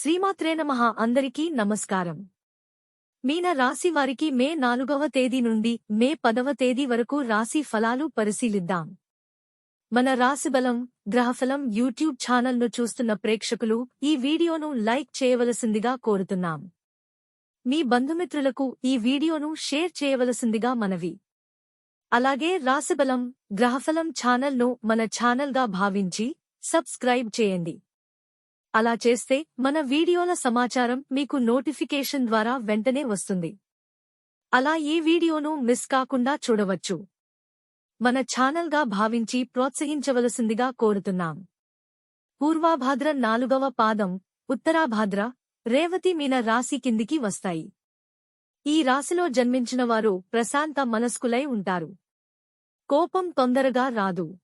శ్రీమాత్రే నమః. అందరికీ నమస్కారం. మీన రాశి వారికి మే నాలుగవ తేదీ నుండి మే పదవ తేదీ వరకు రాశి ఫలాలు పరిశీలిద్దాం. మన రాశిబలం గ్రహఫలం యూట్యూబ్ ఛానల్ను చూస్తున్న ప్రేక్షకులు ఈ వీడియోను లైక్ చేయవలసిందిగా కోరుతున్నాం. మీ బంధుమిత్రులకు ఈ వీడియోను షేర్ చేయవలసిందిగా మనవి. అలాగే రాశిబలం గ్రహఫలం ఛానల్ను మన ఛానల్గా భావించి సబ్స్క్రైబ్ చేయండి. అలా చేస్తే మన వీడియోల సమాచారం మీకు నోటిఫికేషన్ ద్వారా వెంటనే వస్తుంది. అలా ఈ వీడియోను మిస్ కాకుండా చూడవచ్చు. మన ఛానల్గా భావించి ప్రోత్సహించవలసిందిగా కోరుతున్నాం. పూర్వాభాద్ర నాలుగవ పాదం ఉత్తరాభాద్ర రేవతి మీన రాశి కిందికి వస్తాయి. ఈ రాశిలో జన్మించిన వారు ప్రశాంత మనస్కులై ఉంటారు. కోపం తొందరగా రాదు.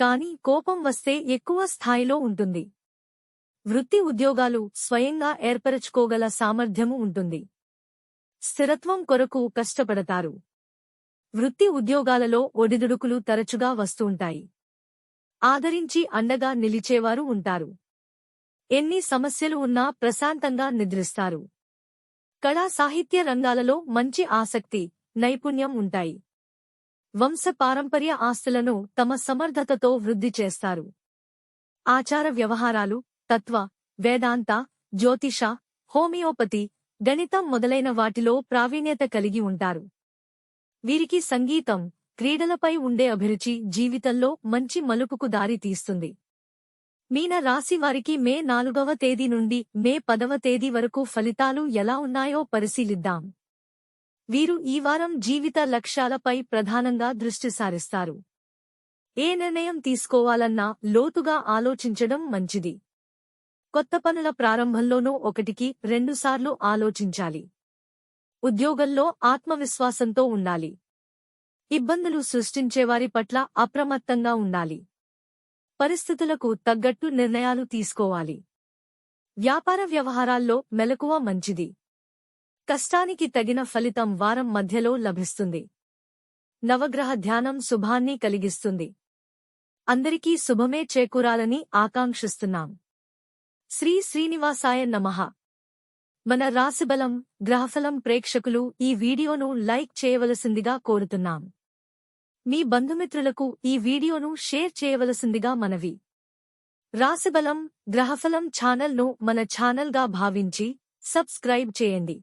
కాని కోపం వస్తే ఎక్కువ స్థాయిలో ఉంటుంది. వృత్తి ఉద్యోగాలు స్వయంగా ఏర్పరచుకోగల సామర్థ్యము ఉంటుంది. స్థిరత్వం కొరకు కష్టపడతారు. వృత్తి ఉద్యోగాలలో ఒడిదుడుకులు తరచుగా వస్తుంటాయి. ఆదరించి అండగా నిలిచేవారు ఉంటారు. ఎన్ని సమస్యలు ఉన్నా ప్రశాంతంగా నిద్రిస్తారు. కళా సాహిత్య రంగాలలో మంచి ఆసక్తి నైపుణ్యం ఉంటాయి. వంశపారంపర్య ఆస్తులను తమ సమర్థతతో వృద్ధి చేస్తారు. ఆచార వ్యవహారాలు తత్వ వేదాంత జ్యోతిష హోమియోపతి గణితం మొదలైన వాటిలో ప్రావీణ్యత కలిగి ఉంటారు. వీరికి సంగీతం క్రీడలపై ఉండే అభిరుచి జీవితంలో మంచి మలుపుకు దారి తీస్తుంది. మీన రాశి వారికి మే నాలుగవ తేదీ నుండి మే పదవ తేదీ వరకు ఫలితాలు ఎలా ఉన్నాయో పరిశీలిద్దాం. వీరు ఈ వారం జీవిత లక్ష్యాలపై ప్రధానంగా దృష్టి సారిస్తారు. ఏ నిర్ణయం తీసుకోవాలన్నా లోతుగా ఆలోచించడం మంచిది. కొత్త పనుల ప్రారంభంలోనూ ఒకటికి రెండుసార్లు ఆలోచించాలి. ఉద్యోగంలో ఆత్మవిశ్వాసంతో ఉండాలి. ఇబ్బందులు సృష్టించేవారి పట్ల అప్రమత్తంగా ఉండాలి. పరిస్థితులకు తగ్గట్టు నిర్ణయాలు తీసుకోవాలి. వ్యాపార వ్యవహారాల్లో మెలకువ మంచిది. కష్టానికి తగిన ఫలితం వారం మధ్యలో లభిస్తుంది. నవగ్రహ ధ్యానం శుభాన్ని కలిగిస్తుంది. అందరికీ శుభమే చేకూరాలని ఆకాంక్షిస్తున్నాం. శ్రీ శ్రీనివాసాయ నమః. మన రాశిబలం గ్రహఫలం ప్రేక్షకులు ఈ వీడియోను లైక్ చేయవలసిందిగా కోరుతున్నాం. మీ బంధుమిత్రులకు ఈ వీడియోను షేర్ చేయవలసిందిగా మనవి. రాశిబలం గ్రహఫలం ఛానల్ను మన ఛానల్గా భావించి సబ్స్క్రైబ్ చేయండి.